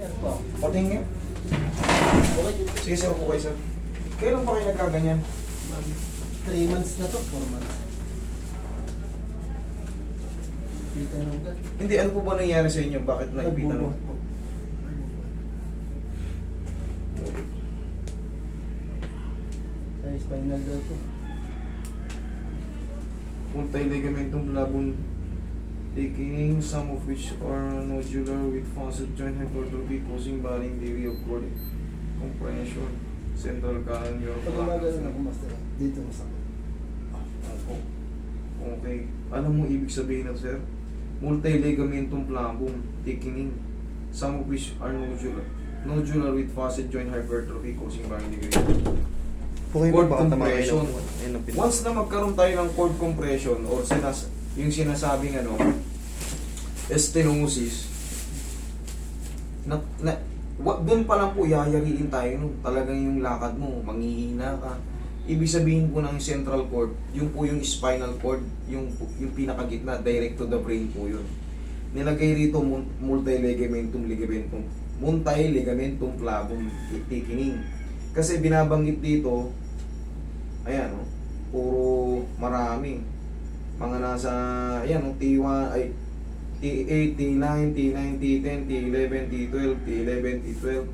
Po. Patingin. Okay. Sige sir, po kayo sir. Kailan pa kayo nagkaganyan? 3 months na to, 4 months. Hindi, ano po ba nangyari sa inyo? Bakit naipitan mo? Po. Sa spinal daw to. Multi-ligamentum labum taking some of which are nodular with facet joint hypertrophy causing bearing degree of cord compression central canal kumasta, dito masakit. Opo. Okay. Ano mo ibig sabihin na sir? Multi-ligamentum flavum thickening some of which are nodular nodular with facet joint hypertrophy causing bearing degree Okay Cord compression. Once na magkaroon tayo ng cord compression or sinas yung sinasabing ano, stenosis, na, na, wa, doon pa lang po yayariin tayo no? talagang yung lakad mo, manghihina ka. Ibig sabihin po ng central cord, yung po yung spinal cord, yung, yung pinakagitna, direct to the brain po yun. Nilagay rito multi-ligamentum ligamentum, multi-ligamentum flavum thickening. Kasi binabanggit dito, ayan oh, puro marami. Mga nasa, ayan oh, T1, ay, T8, T9, T9, T10, T11, T12, T11, T12.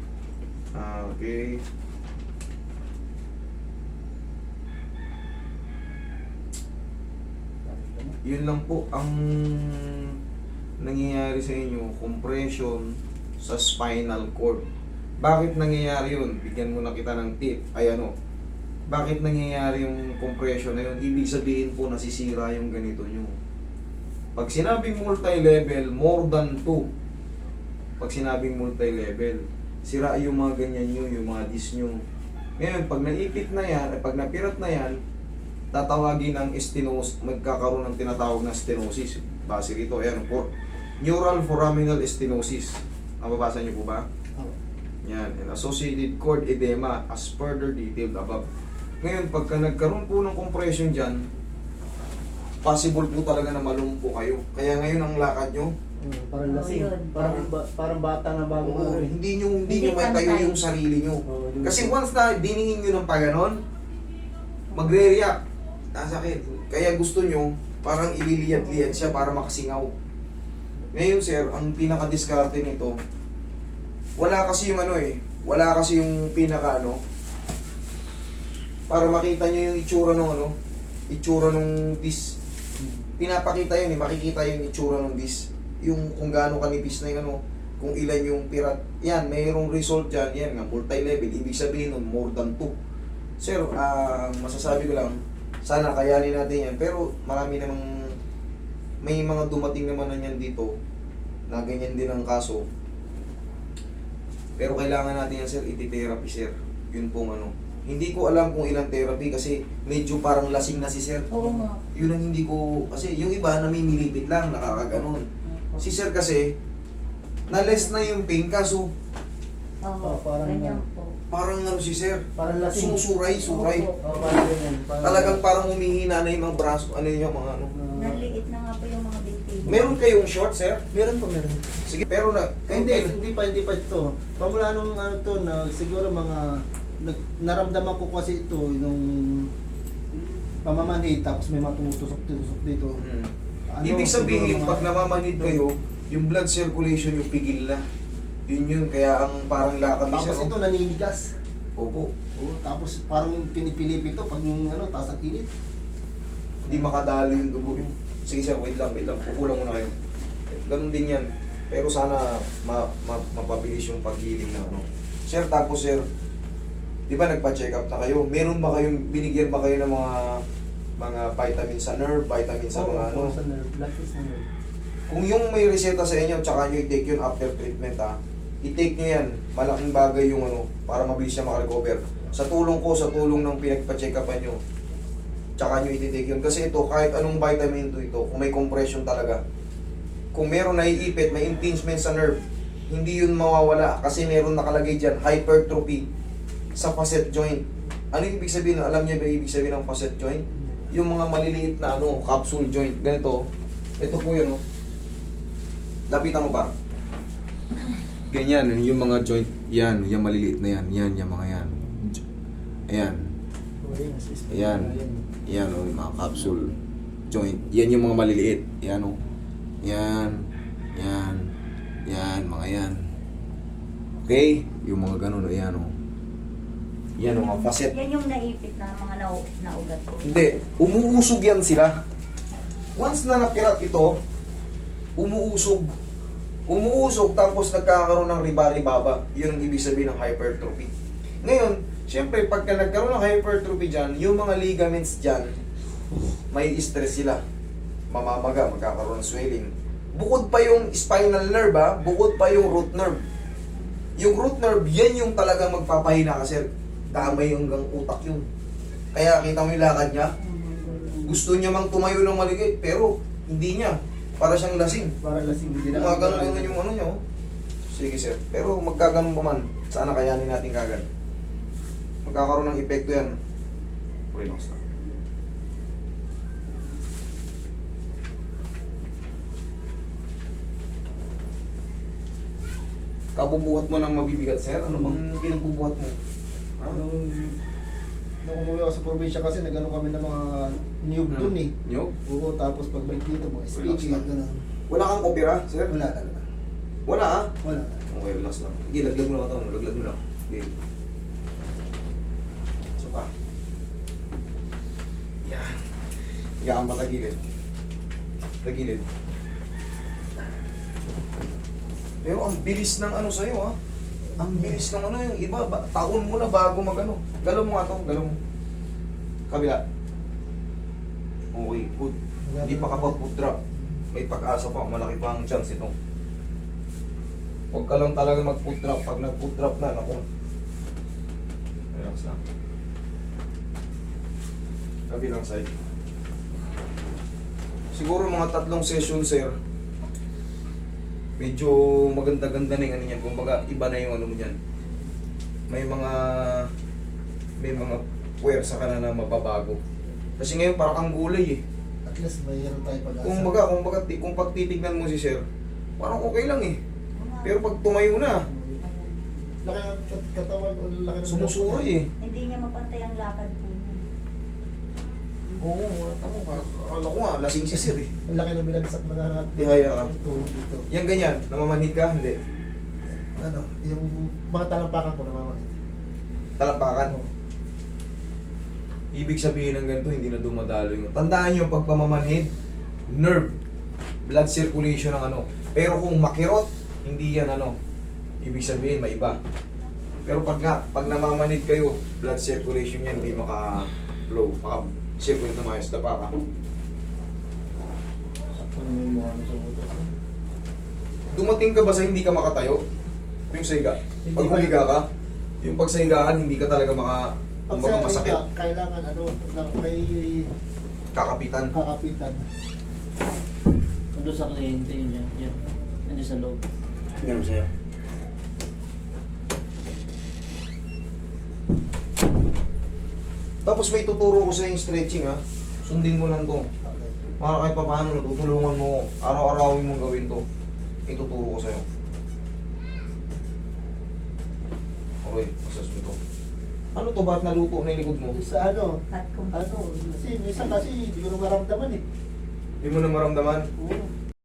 Ah, okay. Yun lang po ang nangyayari sa inyo, compression sa spinal cord. Bakit nangyayari yun? Bigyan mo na kita ng tip. Ay ano, bakit nangyayari yung compression na yun? Ibig sabihin po nasisira yung ganito nyo. Pag sinabing multi-level, more than 2. Pag sinabing multi-level, sira yung mga ganyan nyo, yung mga dis nyo. Ngayon, pag naipit na yan, eh, pag napirat na yan, tatawagin ng stenosis, magkakaroon ng tinatawag na stenosis. Base rito, ayan, for, neural foraminal stenosis. Mababasa niyo po ba? Yan, and associated cord edema as further detailed above. Ngayon, pagka nagkaroon po ng compression dyan, possible po talaga na malumpo kayo. Kaya ngayon ang lakad nyo, Mm, parang Oo, lasing. yun. Parang, ba, parang bata na bago oo, eh. hindi nyo, hindi Hindi nyo may tayo pantay. yung sarili nyo. Oo, hindi Kasi once na diningin nyo ng paganon, magre-react. Nasakit. Kaya gusto nyo, parang ililiyat-liyat siya para makasingaw. Ngayon sir, ang pinaka-diskarte nito, wala kasi yung ano eh, wala kasi yung pinaka ano, para makita nyo yung itsura ng ano, itsura ng disc. Pinapakita yun eh, makikita yung itsura ng disc. Yung kung gaano kanipis na yung ano, kung ilan yung pirat. Yan, mayroong result dyan. Yan nga, multi-level. Ibig sabihin nun, more than 2. Sir, ah, masasabi ko lang, sana kayanin natin yan. Pero marami namang, may mga dumating naman na yan dito, na ganyan din ang kaso. Pero kailangan natin yan, sir, iti-therapy, sir. Yun pong ano. Hindi ko alam kung ilang therapy kasi medyo parang lasing na si sir. Oo nga. Yun ang hindi ko, kasi yung iba namimilipit lang, nakakaganon. Si sir kasi, na-less na yung pain kaso Oo, Oh, parang ganyan yan. po. parang ano si sir, Parang lasing. sumusuray, suray. Opo. Oh, parang ganyan. Parang, Talagang parang humihina na yung mga braso, ano yung mga ano. Ah, Naliit na nga po yung mga biktima. Meron kayong short, sir? meron po, meron. Sige, pero na, hindi, hindi pa, hindi pa ito. Pamula nung ano to, na siguro mga, nag, naramdaman ko kasi ito, nung pamamanhid, tapos may mga tumutusok-tusok dito. Hmm. Ano, Ibig sabihin, mga- pag namamanid kayo, yung blood circulation yung pigil na. Yun yun, kaya ang parang lakad ni Tapos sir. ito naninigas. Opo, Oo, tapos parang pinipilip ito pag yung ano, taas init. hindi makadali yung dugo. Sige sir, wait lang, wait lang. Kukulang muna kayo. Ganun din yan. Pero sana ma, ma, mapabilis yung paghealing na ano. Sir, tapos sir, di ba nagpa-check up na kayo? Meron ba kayong, binigyan ba kayo ng mga mga vitamin sa nerve, vitamin sa Oo, mga ano? sa nerve, blood is na nerve. Kung yung may reseta sa inyo, tsaka nyo i-take yun after treatment ha, i-take nyo yan. Malaking bagay yung ano, para mabilis siya makarecover. Sa tulong ko, sa tulong ng pinagpa-check upan nyo, tsaka nyo i-take yun. Kasi ito, kahit anong vitamin to ito, kung may compression talaga, kung meron naiipit, may impingement sa nerve, hindi yun mawawala kasi meron nakalagay dyan, hypertrophy sa facet joint. Ano yung ibig sabihin? Alam niyo ba ibig sabihin ng facet joint? Yung mga maliliit na ano, capsule joint, ganito. Ito po yun, oh. Lapitan mo pa. Ganyan, yung mga joint, yan, yung maliliit na yan, yan, yung mga yan. Ayan, Oh. Ayan. yan o, yung mga capsule joint. Yan yung mga maliliit. Yan o. Yan, yan, yan, mga yan. Okay? Yung mga ganun, ayan o. Yan o, mga facet. Yan yung naipit na mga nau naugat ko. Hindi, umuusog yan sila. Once na nakirat ito, umuusog. Umuusog tapos nagkakaroon ng riba-ribaba. Yun ang ibig sabihin ng hypertrophy. Ngayon, syempre pagka nagkaroon ng hypertrophy dyan, yung mga ligaments dyan, may stress sila. Mamamaga, magkakaroon ng swelling. Bukod pa yung spinal nerve ha, bukod pa yung root nerve. Yung root nerve, yan yung talagang magpapahina kasi damay hanggang utak yun. Kaya kita mo yung lakad niya, gusto niya mang tumayo ng maligay, pero hindi niya. Para siyang lasing. Para lasing hindi na. Gumagano yung ano niya, oh. Sige sir, pero magkaganon pa man, sana kayanin natin kagad. Magkakaroon ng epekto yan. Relax na. Kabubuhat mo ng mabibigat, sir? Ano bang pinagbubuhat mo? Nung, nung umuwi ako sa probinsya kasi nagano kami ng mga niyog dun eh. Nyog? Oo, tapos pagbalik dito, mga Relax speaking, lang. gano'n. Wala kang kopira, sir? Wala talaga. Wala ah? Wala. Okay, relax lang. Sige, laglag mo lang ito. Laglag mo lang. Okay. So pa. Yan. Higa kang patagilid. Tagilid. Pero ang bilis ng ano sa'yo ah. Ang bilis ng ano yung iba. Ba, taon mo na bago mag ano. Galaw mo nga to. Galaw mo. Kabila. Okay, good. Hindi pa ka pa foot drop. May pag-asa pa. Malaki pa ang chance ito. Huwag ka lang talaga mag-foot drop. Pag nag-foot drop na, naku. Relax lang. Kabilang side. Siguro mga tatlong session, sir. Medyo maganda-ganda na yung ano yan. Kumbaga, iba na yung ano mo dyan. May mga... May mga puwersa ka na na mababago. Kasi ngayon parang kang gulay eh. At least may hero tayo pag-asa. Kung baga, kung baga, kung pag titignan mo si sir, parang okay lang eh. Pero pag tumayo na, Laki ng kat- katawan laki ng sumusuroy eh. Hindi niya mapantay ang lakad po. Oo, tamo ka. Akala ko nga, lasing si sir eh. Ang laki ng binagsak na lahat. Tihaya ka. Ito, dito. Yan ganyan, namamanhid ka, hindi. Ano, yung mga talampakan ko namaman. Talampakan. Ibig sabihin ng ganito, hindi na dumadalo yung... Tandaan nyo, pag pamamanhid, nerve, blood circulation ng ano. Pero kung makirot, hindi yan ano. Ibig sabihin, may iba. Pero pag nga, pag namamanhid kayo, blood circulation yan, hindi maka-flow, maka-circulate na maayos, na utak. Dumating ka ba sa hindi ka makatayo? Yung sa higa? Hindi Pag humiga ka, yung pag sa higaan, hindi ka talaga maka... Pag sa masakit. higa, kailangan ano, ng may Kakapitan. kakapitan. Ano sa kliyente yun yan? Yan. Ano sa loob? Yan sa'yo. Tapos may tuturo ko sa yung stretching ha. Sundin mo lang to. Para kahit pa paano, natutulungan mo. Araw-arawin mong gawin to. Ituturo ko sa'yo. Okay, assess mo to. Ano to? Bakit naluto na yung likod mo? Sa ano, Cut ano, kasi minsan kasi hindi ko na maramdaman eh. Hindi mo na maramdaman. Oo.